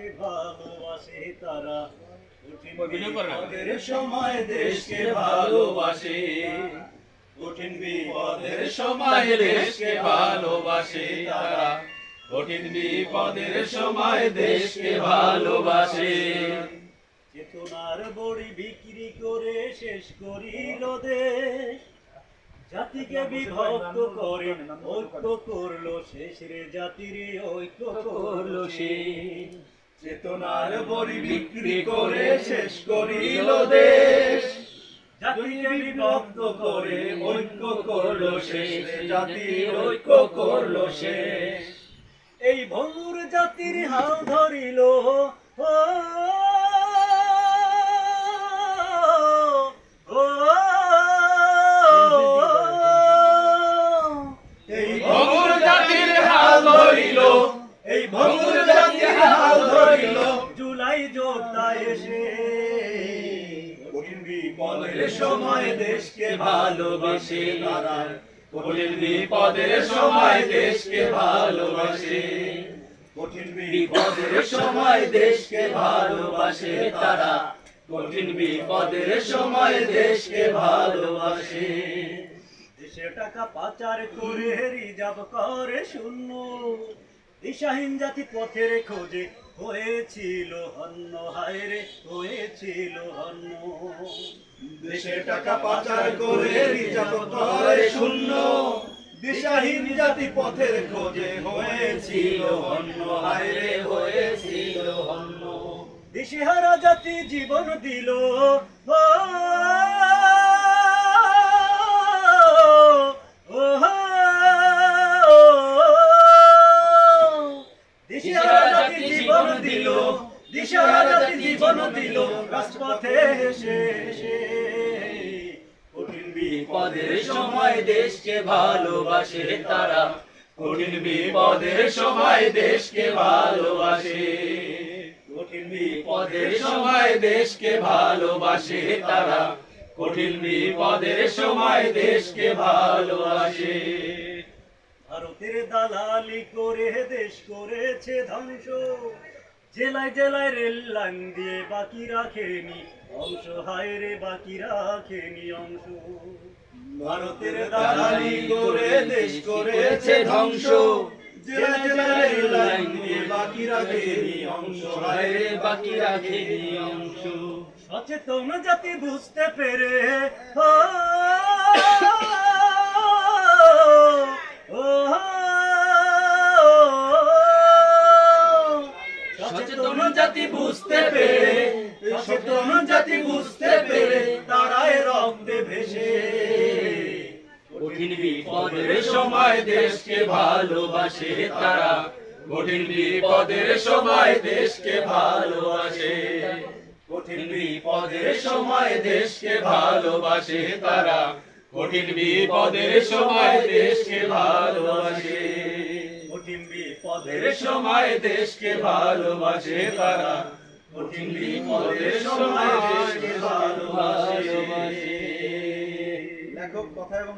দেশকে ভালোবাসে তারা? কঠিন। বিপদের সময় দেশকে ভালোবাসে। কঠিন বিপদের সময় দেশকে ভালোবাসে তারা। কঠিন বিপদের সময় দেশকে ভালোবাসে। চেতনার বড়ি বিক্রি করে শেষ করিল দেশ। জাতিকে বিভক্ত করে ঐক্য করল শেষ রে জাতির ঐক্য করল শেষ চেতনার বড়ি বিক্রি করে শেষ করিল দেশ। জাতিকে বিভক্ত করে ঐক্য করল শেষ। রে জাতির ঐক্য করল শেষ। এই ভঙ্গুর জাতির হাল ধরিল। ও, এই ভঙ্গুর জাতির হাল ধরিল, এই ভঙ্গুর জাতির হাল ধরিল জুলাই যোদ্ধা এসে। কঠিন বিপদের সময় দেশকে ভালোবাসে তারা। কঠিন বিপদের সময় দেশকে ভালোবাসে। কঠিন বিপদের সময় দেশকে ভালোবাসে তারা। কঠিন বিপদের সময় দেশকে ভালোবাসে। দেশে টাকা পাচার করে রিজার্ভ করে শূন্য। দিশাহীন জাতি পথের খোঁজে হয়েছিল হন্য হায়রে হয়েছিল হন্য দেশে টাকা পাচার করে রিজার্ভ শূন্য। দিশাহীন জাতি পথের খোঁজে হয়েছিল হন্য হায়রে হয়েছিল হন্য দিশেহারা জাতি জীবন দিল দিল রাজপথে এসে কঠিন বিপদের সময় দেশকে ভালোবাসে তারা। কঠিন বিপদের সময় দেশকে ভালোবাসে। কঠিন বিপদের সময় দেশকে ভালোবাসে তারা। কঠিন বিপদের সময় দেশকে ভালোবাসে। ভারতের দালালি করে, দেশ করেছে ধ্বংস। জেলায় জেলায় রেল লাইন দিয়ে বাকি রাখেনি অংশ হায় রে, বাকি রাখেনি অংশ। ভারতের দালালি করে দেশ করেছে ধ্বংস। জেলায় জেলায় রেল লাইন দিয়ে বাকি রাখেনি অংশ। হায় রে, বাকি রাখেনি অংশ। সচেতন জাতি বুঝতে পেরে বুঝতে পেরে জাতি বুঝতে পেরে, তারাই রক্তে ভেসে। কঠিন বিপদের সময় দেশকে ভালোবাসে তারা। কঠিন বিপদের সময় দেশকে ভালোবাসে। কঠিন বিপদের সময় দেশকে ভালোবাসে তারা। কঠিন বিপদের সময় দেশকে ভালোবাসে। বিপদের সময় দেশকে ভালোবাসে তারা। কঠিন লেখক কথা এবং